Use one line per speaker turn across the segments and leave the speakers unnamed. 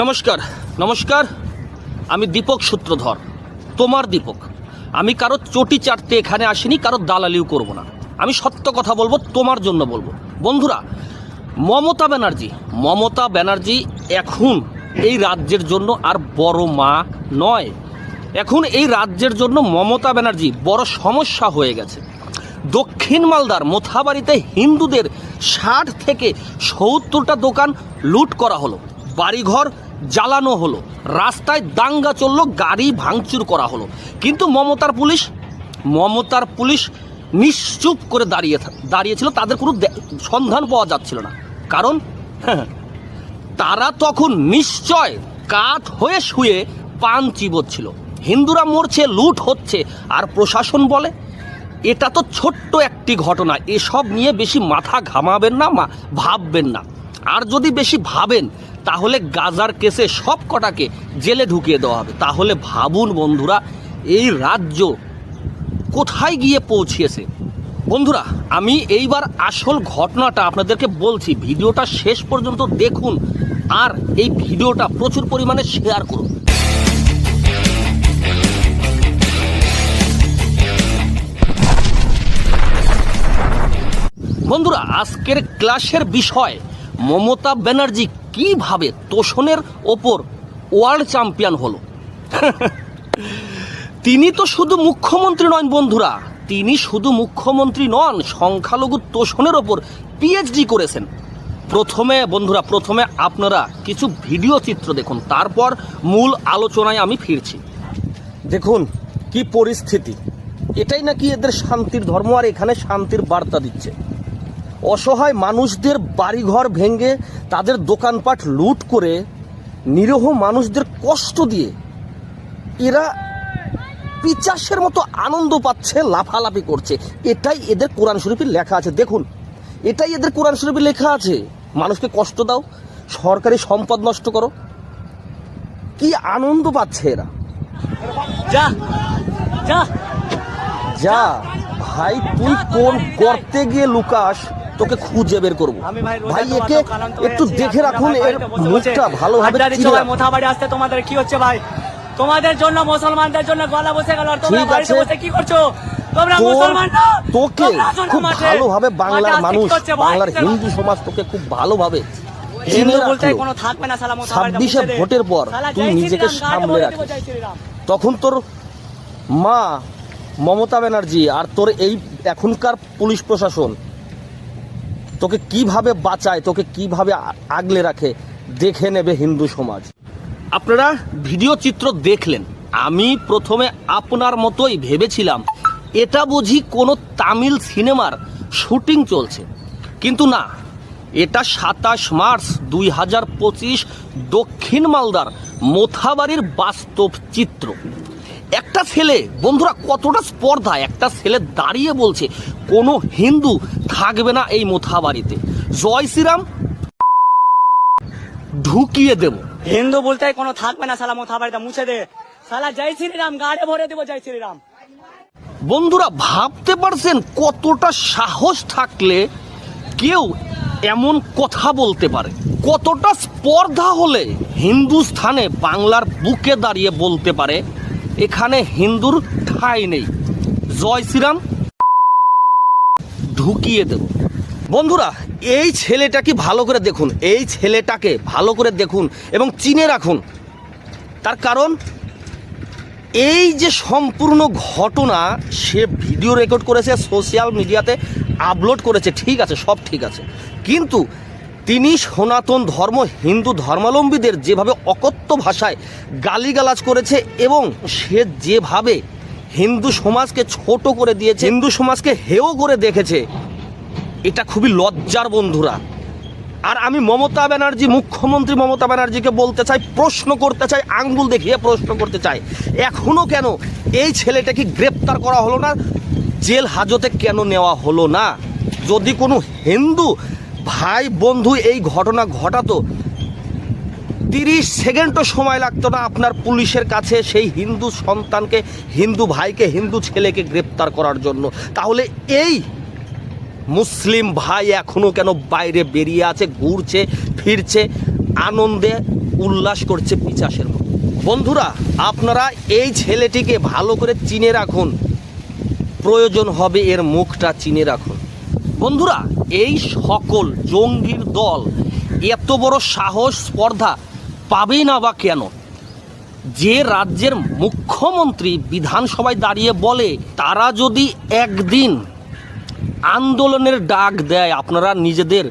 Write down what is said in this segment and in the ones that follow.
নমস্কার নমস্কার। আমি দীপক সূত্রধর, তোমার দীপক। আমি কারও চটি চাটতে এখানে আসিনি, কারও দালালিও করব না। আমি সত্য কথা বলব, তোমার জন্য বলব। বন্ধুরা, মমতা ব্যানার্জি মমতা ব্যানার্জি এখন এই রাজ্যের জন্য আর বড় মা নয়। এখন এই রাজ্যের জন্য মমতা ব্যানার্জি বড় সমস্যা হয়ে গেছে। দক্ষিণ মালদার মোথাবাড়িতে হিন্দুদের ষাট থেকে সত্তরটা দোকান লুট করা হলো। বাড়িঘর জ্বালানো হলো। রাস্তায় দাঙ্গা চলল, গাড়ি ভাঙচুর করা হলো। কিন্তু মমতার পুলিশ মমতার পুলিশ নিশ্চুপ করে দাঁড়িয়ে দাঁড়িয়েছিল। তাদের কোনো সন্ধান পাওয়া যাচ্ছিল না। কারণ, তারা তখন নিশ্চয় কাঠ হয়ে শুয়ে পান চিবোচ্ছিল। হিন্দুরা মরছে, লুট হচ্ছে, আর প্রশাসন বলে, এটা তো ছোট্ট একটি ঘটনা। এসব নিয়ে বেশি মাথা ঘামাবেন না ভাববেন না। আর যদি বেশি ভাবেন তাহলে গাজার কেসে সব কটাকে জেলে ঢুকিয়ে দেওয়া হবে। তাহলে ভাবুন বন্ধুরা, এই রাজ্য কোথায় গিয়ে পৌঁছিয়েছে বন্ধুরা, আমি এইবার আসল ঘটনাটা আপনাদেরকে বলছি, ভিডিওটা শেষ পর্যন্ত দেখুন আর এই ভিডিওটা প্রচুর পরিমাণে শেয়ার করুন। বন্ধুরা, আজকের ক্লাসের বিষয় মমতা ব্যানার্জি কীভাবে তোষণের ওপর ওয়ার্ল্ড চ্যাম্পিয়ন হলো? তিনি তো শুধু মুখ্যমন্ত্রী নন বন্ধুরা, তিনি শুধু মুখ্যমন্ত্রী নন, সংখ্যালঘু তোষণের ওপর পিএইচডি করেছেন। প্রথমে বন্ধুরা, প্রথমে আপনারা কিছু ভিডিও চিত্র দেখুন, তারপর মূল আলোচনায় আমি ফিরছি। দেখুন, কি পরিস্থিতি। এটাই নাকি এদের শান্তির ধর্ম, আর এখানে শান্তির বার্তা দিচ্ছে। অসহায় মানুষদের বাড়িঘর ভেঙে তাদের দোকানপাট লুট করে নিরহ মানুষদের কষ্ট দিয়ে এরা পিচাসের মতো আনন্দ পাচ্ছে লাফালাফি করছে। এটাই এদের কোরআন শরীফে লেখা আছে। দেখুন এটাই এদের কোরআন শরীফে লেখা আছে। মানুষকে কষ্ট দাও সরকারি সম্পদ নষ্ট করো। কি আনন্দ পাচ্ছে এরা।
যা যা।
যা ভাই তুই কোন করতে গিয়ে লুকাস? তোকে খুঁজে বের করব।
ভাই
একে একটু দেখে রাখুন এর মুখটা ভালোভাবে
আড্ডা দিচ্ছ
চিনে
ভাই,
রাখুন।
মোথা বাড়ি আসতে তোমাদের কি হচ্ছে ভাই? তোমাদের জন্য মুসলমানদের জন্য গলা বসে গেল আর তোমরা বাড়িতে বসে কি করছ? তোমরা মুসলমান না?
তোকে খুব ভালোভাবে বাংলার মানুষ? বাংলার হিন্দু সমাজ তোকে খুব ভালোভাবে ছাব্বিশে ভোটের পর তুই নিজেকে সামলে। তখন তোর মা মমতা ব্যানার্জি আর তোর এই এখনকার পুলিশ প্রশাসন তোকে কীভাবে বাঁচায়, তোকে কীভাবে আগলে রাখে, দেখে নেবে হিন্দু সমাজ। আপনারা ভিডিও চিত্র দেখলেন। আমি প্রথমে আপনার মতোই ভেবেছিলাম, এটা বুঝি কোনো তামিল সিনেমার শুটিং চলছে। কিন্তু না, এটা সাতাশ মার্চ দুই হাজার পঁচিশ দক্ষিণ মালদার মোথাবাড়ির বাস্তব চিত্র। একটা ছেলে বন্ধুরা কতটা স্পর্ধা একটা ছেলে দাঁড়িয়ে বলছে কোনো হিন্দু থাকবে না এই মোথাবাড়িতে। জয় শ্রীরাম ঢুকিয়ে দেবো।
হিন্দু বলতে কোনো থাকবে না সালা মোথা বাড়িতে মুছে দে। সালা জয় শ্রীরাম গাড়ে ভরে দেবো জয় শ্রীরাম।
বন্ধুরা ভাবতে পারছেন কতটা সাহস থাকলে কেউ এমন কথা বলতে পারে? কতটা স্পর্ধা হলে হিন্দুস্থানে বাংলার বুকে দাঁড়িয়ে বলতে পারে? এখানে হিন্দুর ঠাঁই নেই। জয় শ্রীরাম। ঢুকিয়ে দেব। বন্ধুরা, এই ছেলেটাকে ভালো করে দেখুন? এই ছেলেটাকে ভালো করে দেখুন এবং চিনে রাখুন। তার কারণ, এই যে সম্পূর্ণ ঘটনা সে ভিডিও রেকর্ড করেছে, সোশ্যাল মিডিয়াতে আপলোড করেছে, ঠিক আছে, সব ঠিক আছে। কিন্তু তিনি সনাতন ধর্ম, হিন্দু ধর্মাবলম্বীদের যেভাবে অকথ্য ভাষায় গালিগালাজ করেছে এবং সে যেভাবে হিন্দু সমাজকে ছোট করে দিয়েছে, হিন্দু সমাজকে হেও করে দেখেছে, এটা খুবই লজ্জার বন্ধুরা। আর আমি মমতা ব্যানার্জি, মুখ্যমন্ত্রী মমতা ব্যানার্জিকে বলতে চাই, প্রশ্ন করতে চাই, আঙ্গুল দেখিয়ে প্রশ্ন করতে চাই, এখনও কেন এই ছেলেটাকে গ্রেপ্তার করা হলো না, জেল হাজতে কেন নেওয়া হলো না? যদি কোনো হিন্দু ভাই, বন্ধু, এই ঘটনা ঘটাতো। তিরিশ সেকেন্ডও সময় লাগতো না আপনার পুলিশের কাছে সেই হিন্দু সন্তানকে, হিন্দু ভাইকে, হিন্দু ছেলেকে গ্রেপ্তার করার জন্য। তাহলে এই মুসলিম ভাই এখনও কেন বাইরে বেরিয়ে আছে, ঘুরছে, ফিরছে, আনন্দে উল্লাস করছে পিচাসের মতো? বন্ধুরা, আপনারা এই ছেলেটিকে ভালো করে চিনে রাখুন। প্রয়োজন হবে এর মুখটা চিনে রাখুন। বন্ধুরা এই সকল জঙ্গির দল এত বড় সাহস, স্পর্ধা পাবেই না বা কেন? যে রাজ্যের মুখ্যমন্ত্রী বিধানসভায় দাঁড়িয়ে বলে, তারা যদি একদিন আন্দোলনের ডাক দেয়, আপনারা নিজেদের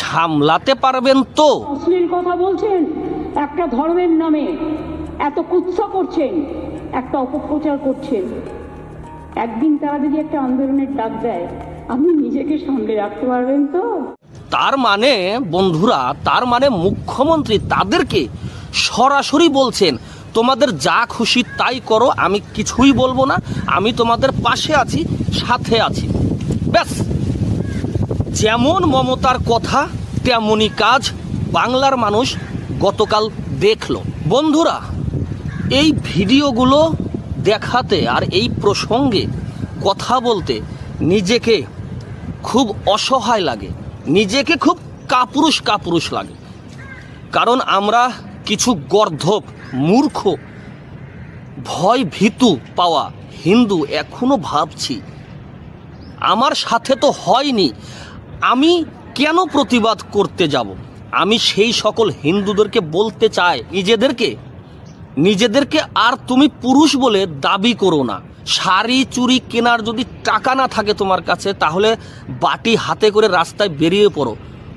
সামলাতে পারবেন তো?
অশ্লীল কথা বলছেন, একটা ধর্মের নামে এত কুৎসা করছেন, একটা অপপ্রচার করছেন। একদিন তারা যদি একটা আন্দোলনের ডাক দেয় আপনি নিজেকে সামলে রাখতে পারবেন তো?
তার মানে বন্ধুরা, তার মানে মুখ্যমন্ত্রী তাদেরকে সরাসরি বলছেন, তোমাদের যা খুশি তাই করো, আমি কিছুই বলব না, আমি তোমাদের পাশে আছি, সাথে আছি। ব্যাস। যেমন মমতার কথা, তেমনই কাজ বাংলার মানুষ গতকাল দেখল। বন্ধুরা, এই ভিডিওগুলো দেখাতে আর এই প্রসঙ্গে কথা বলতে নিজেকে খুব অসহায় লাগে। নিজেকে খুব কাপুরুষ কাপুরুষ লাগে। কারণ আমরা কিছু গর্ধব, মূর্খ, ভয় ভীতু পাওয়া হিন্দু এখনও ভাবছি। আমার সাথে তো হয়নি। আমি কেন প্রতিবাদ করতে যাব? আমি সেই সকল হিন্দুদেরকে বলতে চাই, নিজেদেরকে নিজেদেরকে আর তুমি পুরুষ বলে দাবি করো না। শাড়ি চুরি কেনার যদি টাকা না থাকে তোমার কাছে, তাহলে বাটি হাতে করে রাস্তায় বেরিয়ে পড়ো।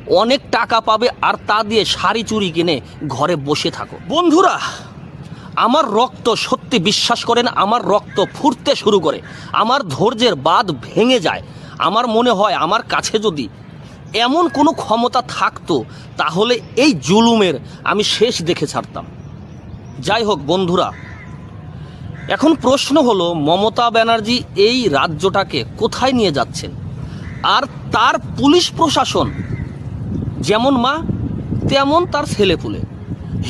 অনেক টাকা পাবে আর তা দিয়ে শাড়ি চুরি কিনে ঘরে বসে থাকো। বন্ধুরা, আমার রক্ত সত্যি বিশ্বাস করেন, আমার রক্ত ফুটতে শুরু করে। আমার ধৈর্যের বাদ ভেঙে যায়। আমার মনে হয়, আমার কাছে যদি এমন কোনো ক্ষমতা থাকতো, তাহলে এই জুলুমের আমি শেষ দেখে ছাড়তাম। যাই হোক, বন্ধুরা এখন প্রশ্ন হলো, মমতা ব্যানার্জি এই রাজ্যটাকে কোথায় নিয়ে যাচ্ছেন? আর তার পুলিশ প্রশাসন যেমন মা, তেমন তার ছেলে পুলে।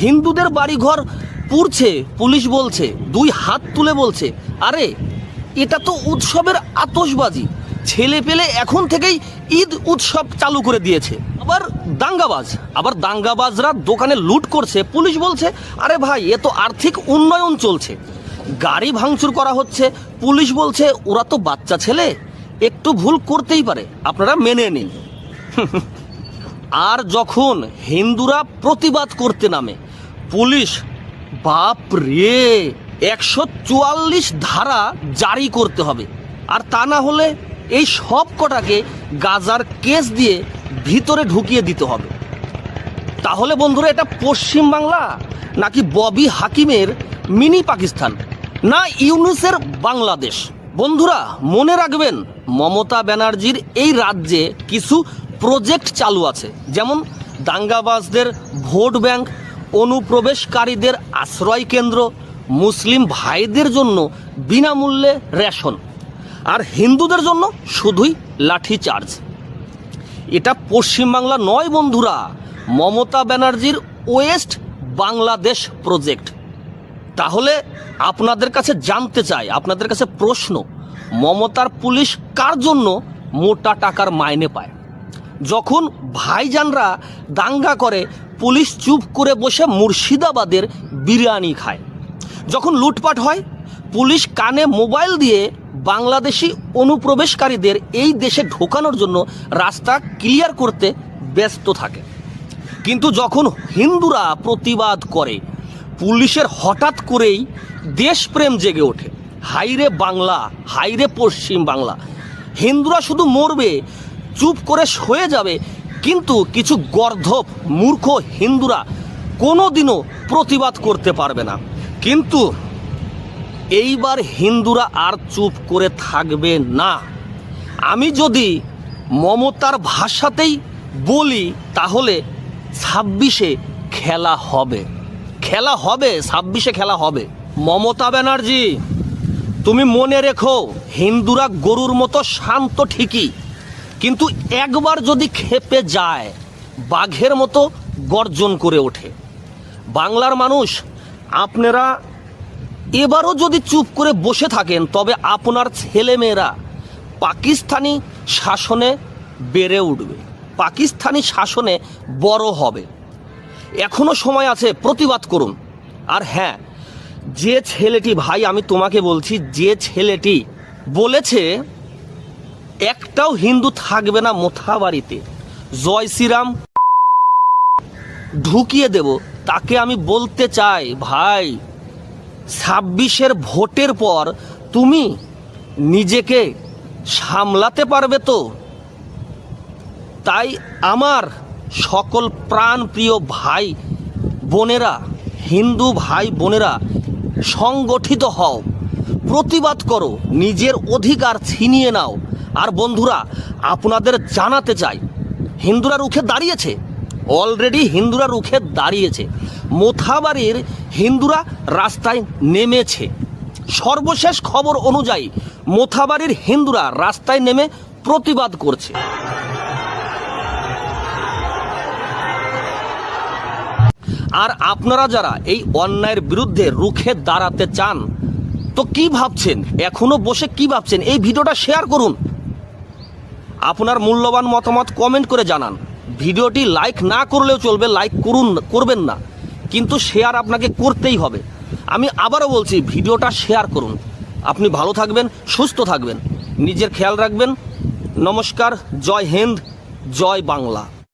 হিন্দুদের বাড়িঘর পুড়ছে, পুলিশ বলছে, দুই হাত তুলে বলছে। আরে, এটা তো উৎসবের আতসবাজি ছেলে পেলে এখন থেকেই ঈদ উৎসব চালু করে দিয়েছে। আবার দাঙ্গাবাজ, আবার দাঙ্গাবাজরা দোকানে লুট করছে, পুলিশ বলছে, আরে ভাই, এ তো আর্থিক উন্নয়ন চলছে। গাড়ি ভাঙচুর করা হচ্ছে। পুলিশ বলছে, ওরা তো বাচ্চা ছেলে। একটু ভুল করতেই পারে। আপনারা মেনে নিন। আর যখন হিন্দুরা প্রতিবাদ করতে নামে, পুলিশ, বাপ রে, একশো চুয়াল্লিশ ধারা জারি করতে হবে। আর তা না হলে এই সব কটাকে গাজার কেস দিয়ে ভিতরে ঢুকিয়ে দিতে হবে। তাহলে বন্ধুরা, এটা পশ্চিম বাংলা নাকি ববি হাকিমের মিনি পাকিস্তান? না ইউনুসের বাংলাদেশ। বন্ধুরা, মনে রাখবেন, মমতা ব্যানার্জির এই রাজ্যে কিছু প্রজেক্ট চালু আছে। যেমন দাঙ্গাবাজদের ভোট ব্যাংক, অনুপ্রবেশকারীদের আশ্রয় কেন্দ্র, মুসলিম ভাইদের জন্য বিনামূল্যে রেশন, আর হিন্দুদের জন্য শুধুই লাঠি চার্জ। এটা পশ্চিমবাংলা নয় বন্ধুরা, মমতা ব্যানার্জির ওয়েস্ট বাংলাদেশ প্রজেক্ট। তাহলে আপনাদের কাছে জানতে চাই, আপনাদের কাছে প্রশ্ন, মমতার পুলিশ কার জন্য মোটা টাকার মাইনে পায়? যখন ভাইজানরা দাঙ্গা করে, পুলিশ চুপ করে বসে মুর্শিদাবাদের বিরিয়ানি খায়। যখন লুটপাট হয়, পুলিশ কানে মোবাইল দিয়ে বাংলাদেশি অনুপ্রবেশকারীদের এই দেশে ঢোকানোর জন্য রাস্তা ক্লিয়ার করতে ব্যস্ত থাকে। কিন্তু যখন হিন্দুরা প্রতিবাদ করে পুলিশের হঠাৎ করেই দেশপ্রেম জেগে ওঠে। হাইরে বাংলা, হাইরে পশ্চিম বাংলা। হিন্দুরা শুধু মরবে, চুপ করে সয়ে যাবে, কিন্তু কিছু গর্ধব, মূর্খ হিন্দুরা কোনোদিনও প্রতিবাদ করতে পারবে না। কিন্তু এইবার হিন্দুরা আর চুপ করে থাকবে না। আমি যদি মমতার ভাষাতেই বলি, তাহলে ছাব্বিশে খেলা হবে। খেলা হবে, ছাব্বিশে খেলা হবে। মমতা ব্যানার্জি, তুমি মনে রেখো, হিন্দুরা গরুর মতো শান্ত ঠিকই, কিন্তু একবার যদি খেপে যায়, বাঘের মতো গর্জন করে ওঠে। বাংলার মানুষ, আপনারা এবারও যদি চুপ করে বসে থাকেন, তবে আপনার ছেলেমেয়েরা পাকিস্তানি শাসনে বেড়ে উঠবে। পাকিস্তানি শাসনে বড় হবে। এখনও সময় আছে, প্রতিবাদ করুন। আর হ্যাঁ যে ছেলেটি, ভাই, আমি তোমাকে বলছি, যে ছেলেটি বলেছে, একটাও হিন্দু থাকবে না মোথাবাড়িতে। জয় শ্রীরাম, ঢুকিয়ে দেব। তাকে আমি বলতে চাই, ভাই, ছাব্বিশের ভোটের পর তুমি নিজেকে সামলাতে পারবে তো? তাই আমার সকল প্রাণপ্রিয় ভাই বোনেরা, হিন্দু ভাই বোনেরা, সংগঠিত হও। প্রতিবাদ করো, নিজের অধিকার ছিনিয়ে নাও। আর বন্ধুরা, আপনাদের জানাতে চাই, হিন্দুরা রুখে দাঁড়িয়েছে? অলরেডি হিন্দুরা রুখে দাঁড়িয়েছে। মোথাবাড়ির হিন্দুরা রাস্তায় নেমেছে। সর্বশেষ খবর অনুযায়ী, মোথাবাড়ির হিন্দুরা রাস্তায় নেমে প্রতিবাদ করছে। আর আপনারা যারা এই অন্যায়ের বিরুদ্ধে রুখে দাঁড়াতে চান, তো কি ভাবছেন? এখনও বসে কি ভাবছেন? এই ভিডিওটা শেয়ার করুন। আপনার মূল্যবান মতামত কমেন্ট করে জানান। ভিডিওটি লাইক না করলেও চলবে লাইক করুন, করবেন না। কিন্তু শেয়ার আপনাকে করতেই হবে। আমি আবারও বলছি, ভিডিওটা শেয়ার করুন। আপনি ভালো থাকবেন, সুস্থ থাকবেন। নিজের খেয়াল রাখবেন। নমস্কার, জয় হিন্দ, জয় বাংলা।